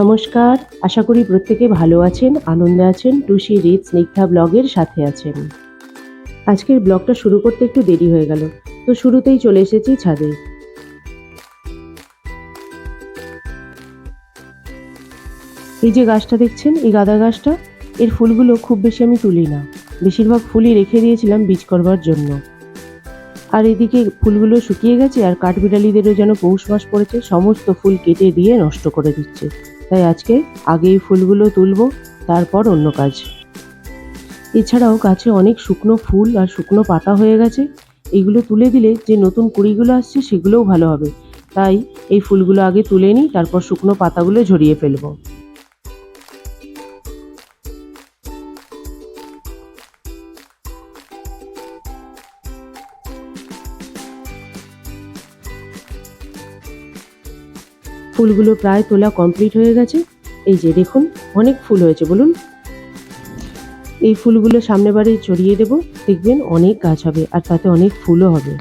নমস্কার, আশা করি প্রত্যেকে ভালো আছেন, আনন্দে আছেন, টুসি রিত স্নিগ্ধা ব্লগের সাথে আছেন। আজকের ব্লগটা শুরু করতে একটু দেরি হয়ে গেল, তো শুরুতেই চলে এসেছি ছাদে। এই যে গাছটা দেখছেন, এই গাঁদা গাছটা, এর ফুলগুলো খুব বেশি আমি তুলি না। বেশিরভাগ ফুলই রেখে দিয়েছিলাম বীজ করবার জন্য। আর এদিকে ফুলগুলো শুকিয়ে গেছে আর কাঠবিড়ালিদেরও যেন পৌষ মাস পড়েছে, সমস্ত ফুল কেটে দিয়ে নষ্ট করে দিচ্ছে। তাই আজকে আগে এই ফুলগুলো তুলবো, তারপর অন্য কাজ। এছাড়াও গাছে অনেক শুকনো ফুল আর শুকনো পাতা হয়ে গেছে। এগুলো তুলে দিলে যে নতুন কুড়িগুলো আসছে সেগুলোও ভালো হবে। তাই এই ফুলগুলো আগে তুলে নিই, তারপর শুকনো পাতাগুলো ঝরিয়ে ফেলব। ফুলগুলো প্রায় তোলা কমপ্লিট হয়ে গেছে। এই যে দেখুন, অনেক ফুল হয়েছে, বলুন। এই ফুলগুলো সামনে বারে চড়িয়ে দেব, দেখবেন অনেক গাছ হবে আর তাতে অনেক ফুলও হবে।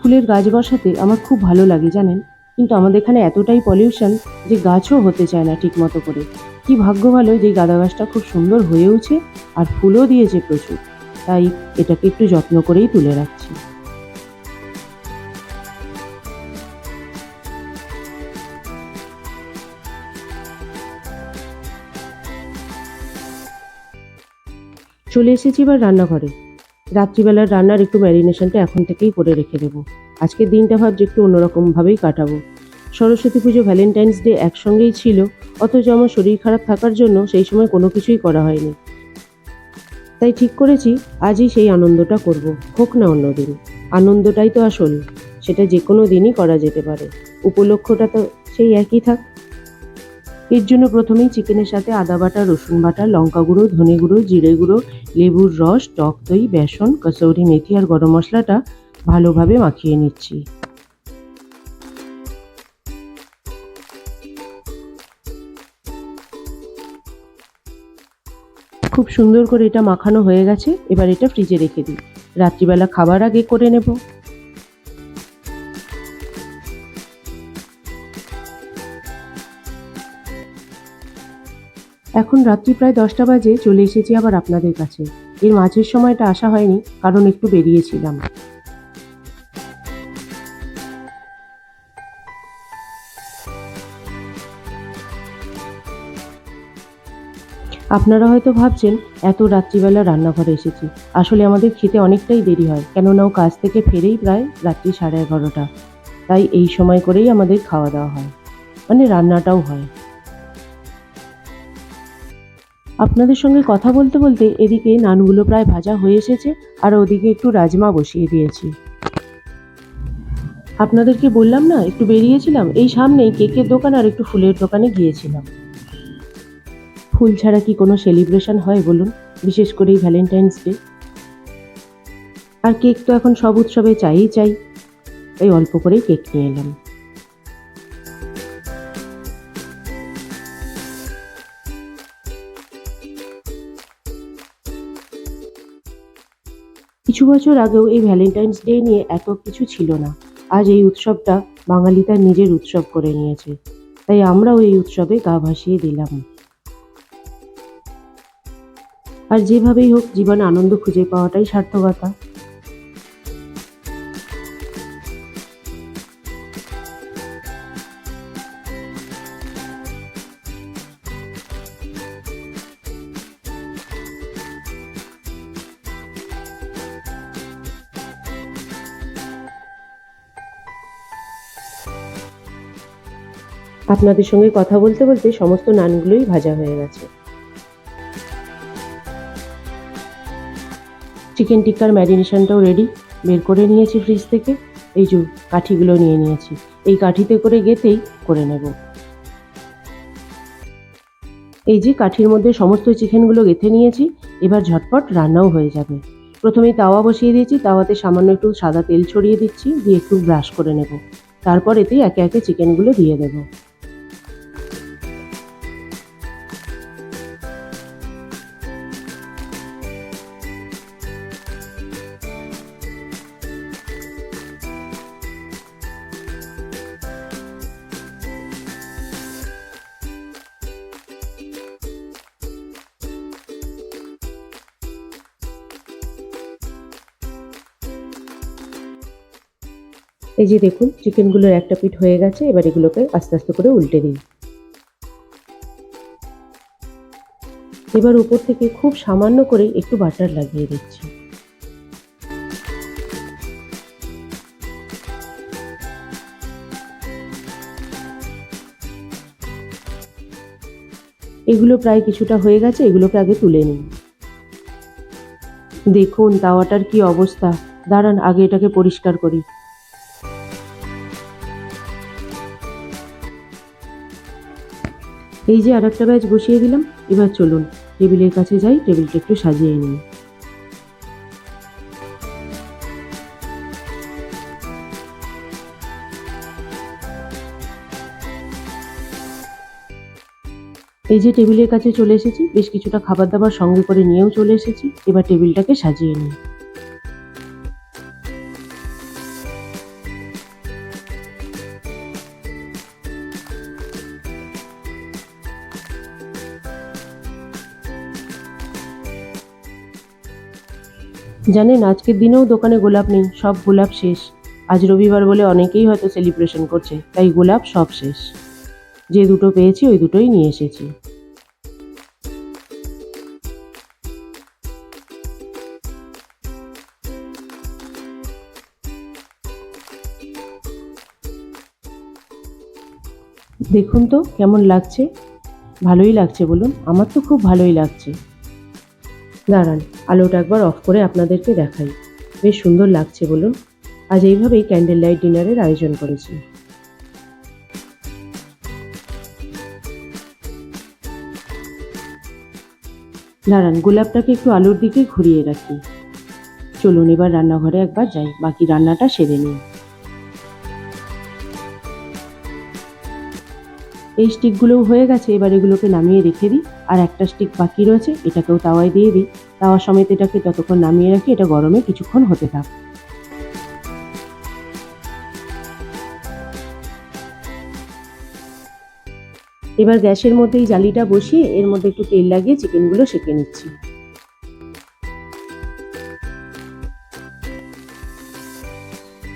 ফুলের গাছ বসাতে আমার খুব ভালো লাগে, জানেন? কিন্তু আমাদের এখানে এতটাই পলিউশন যে গাছও হতে চায় না ঠিক মতো করে। কি ভাগ্য ভালো যে গাঁদা গাছটা খুব সুন্দর হয়েওছে আর ফুলও দিয়েছে প্রচুর। তাই এটাকে একটু যত্ন করেই তুলে রাখছি। চলে এসেছি এবার রান্নাঘরে। রাত্রিবেলার রান্নার একটু ম্যারিনেশনটা এখন থেকেই করে রেখে দেবো। আজকের দিনটা ভাবছি একটু অন্যরকমভাবেই কাটাবো। সরস্বতী পুজো ভ্যালেন্টাইন্স ডে একসঙ্গেই ছিল, অথচ আমার শরীর খারাপ থাকার জন্য সেই সময় কোনো কিছুই করা হয়নি। তাই ঠিক করেছি, আজই সেই আনন্দটা করব। হোক না অন্য দিন। আনন্দটাই তো আসল, সেটা যে কোনো দিনই করা যেতে পারে। উপলক্ষটা তো সেই একই থাক। এর জন্য প্রথমেই চিকেনের সাথে আদা বাটা, রসুন বাটা, লঙ্কা গুঁড়ো, ধনে গুঁড়ো, জিরে গুঁড়ো লেবুর রস, টক দই, বেসন কসৌরি মেথি আর গরম মশলাটা ভালোভাবে মাখিয়ে নিচ্ছি। খুব সুন্দর করে এটা মাখানো হয়ে গেছে, এবার এটা ফ্রিজে রেখে দিই। রাত্রিবেলা খাবার আগে করে নেব। এখন রাত্রি প্রায় দশটা বাজে, চলে এসেছি আবার আপনাদের কাছে। এর মাঝের সময়টা আসা হয়নি, কারণ একটু বেরিয়েছিলাম। আপনারা হয়তো ভাবছেন, এত রাত্রিবেলা রান্নাঘরে এসেছি। আসলে আমাদের খেতে অনেকটাই দেরি হয়, কেননা ও কাজ থেকে ফেরেই প্রায় রাত্রি সাড়ে এগারোটা। তাই এই সময় করেই আমাদের খাওয়া দাওয়া হয়। মানে রান্নাটাও হয়। আপনাদের সঙ্গে কথা বলতে বলতে এদিকে নানগুলো প্রায় ভাজা হয়ে এসেছে, আর ওদিকে একটু রাজমা বসিয়ে দিয়েছি। আপনাদেরকে বললাম না, একটু বেরিয়েছিলাম, এই সামনেই কেকের দোকান আর একটু ফুলের দোকানে গিয়েছিলাম। ফুল ছাড়া কি কোনো সেলিব্রেশন হয় বলুন, বিশেষ করে এই ভ্যালেন্টাইন্স ডে। আর কেক তো এখন সব উৎসবে চাইই চাই, তাই অল্প করেই কেক নিয়ে এলাম। কিছু বছর আগেও এই ভ্যালেন্টাইন্স ডে নিয়ে এত কিছু ছিল না। আজ এই উৎসবটা বাঙালি তার নিজের উৎসব করে নিয়েছে। তাই আমরাও এই উৎসবে গা ভাসিয়ে দিলাম। আর যেভাবেই হোক, জীবনে আনন্দ খুঁজে পাওয়াটাই সার্থকতা। আপনাদের সঙ্গে কথা বলতে বলতে সমস্ত নানগুলোই ভাজা হয়ে গেছে। চিকেন টিক্কার ম্যারিনেশনটাও রেডি বের করে নিয়েছি ফ্রিজ থেকে। এই যে কাঠিগুলো নিয়ে নিয়েছি। এই কাঠিতে করে গেতেই করে নেব। এই যে কাঠির মধ্যে সমস্ত চিকেনগুলো গেঁথে নিয়েছি, এবার ঝটপট রান্নাও হয়ে যাবে। প্রথমেই তাওয়া বসিয়ে দিয়েছি, তাওয়াতে সামান্য একটু সাদা তেল ছড়িয়ে দিচ্ছি, দিয়ে একটু ব্রাশ করে নেব। তারপর এতেই একে একে চিকেনগুলো দিয়ে দেবো। এই যে দেখুন চিকেনগুলোর একটা পিঠ হয়ে গেছে, এবার এগুলোকে আস্তে আস্তে করে উল্টে দিন। এবার উপর থেকে খুব সামান্য করে একটু বাটার লাগিয়ে দিচ্ছি। এগুলো প্রায় কিছুটা হয়ে গেছে, এগুলোকে আগে তুলে নিন। দেখুন, তাওয়াটার কি অবস্থা। দাঁড়ান, আগে এটাকে পরিষ্কার করি। এই যে আর একটা ব্যাচ বসিয়ে দিলাম, এবার চলুন টেবিলের কাছে যাই, টেবিলটা একটু সাজিয়ে নিই। এই যে টেবিলের কাছে চলে এসেছি, বেশ কিছুটা খাবার দাবার সঙ্গে করে নিয়েও চলে এসেছি, এবার টেবিলটাকে সাজিয়ে নিই। জানেন আজকের দিনেও দোকানে গোলাপ নেই, সব গোলাপ শেষ। আজ রবিবার বলে অনেকেই হয়তো সেলিব্রেশন করছে, তাই গোলাপ সব শেষ। যে দুটো পেয়েছি, ওই দুটোই নিয়ে এসেছি। দেখুন তো, কেমন লাগছে? ভালোই লাগছে বলুন, আমার তো খুব ভালোই লাগছে। দাঁড়ান, আলোটা একবার অফ করে আপনাদেরকে দেখাই। বেশ সুন্দর লাগছে বলুন। আজ এইভাবেই ক্যান্ডেল লাইট ডিনারের আয়োজন করেছি। দাঁড়ান, গোলাপটাকে একটু আলোর দিকে ঘুরিয়ে রাখি। চলুন, এবার রান্নাঘরে একবার যাই। বাকি রান্নাটা সেরে নিই। এই স্টিকগুলোও হয়ে গেছে, এবার এগুলোকে নামিয়ে রেখে দিই। আর একটা স্টিক বাকি রয়েছে, এটাকেও তাওয়ায় দিয়ে দিই। তাওয়া সমেত এটাকে ততক্ষণ নামিয়ে রাখি, এটা গরমে কিছুক্ষণ হতে থাক। এবার গ্যাসের মধ্যে এই জালিটা বসিয়ে এর মধ্যে একটু তেল লাগিয়ে চিকেনগুলো সেঁকে নিচ্ছি।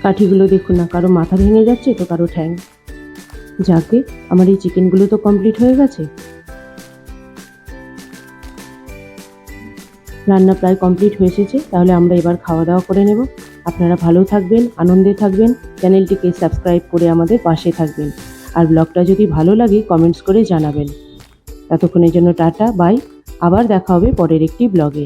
কাঠিগুলো দেখুন না, কারও মাথা ভেঙে যাচ্ছে, তো কারও ঠ্যাং। যাকে আমার এই চিকেনগুলো তো কমপ্লিট হয়ে গেছে। রান্না প্রায় কমপ্লিট হয়ে এসেছে, তাহলে আমরা এবার খাওয়া দাওয়া করে নেব। আপনারা ভালো থাকবেন, আনন্দে থাকবেন, চ্যানেলটিকে সাবস্ক্রাইব করে আমাদের পাশে থাকবেন। আর ব্লগটা যদি ভালো লাগে কমেন্টস করে জানাবেন। ততক্ষণের জন্য টাটা বাই আবার দেখা হবে পরের একটি ব্লগে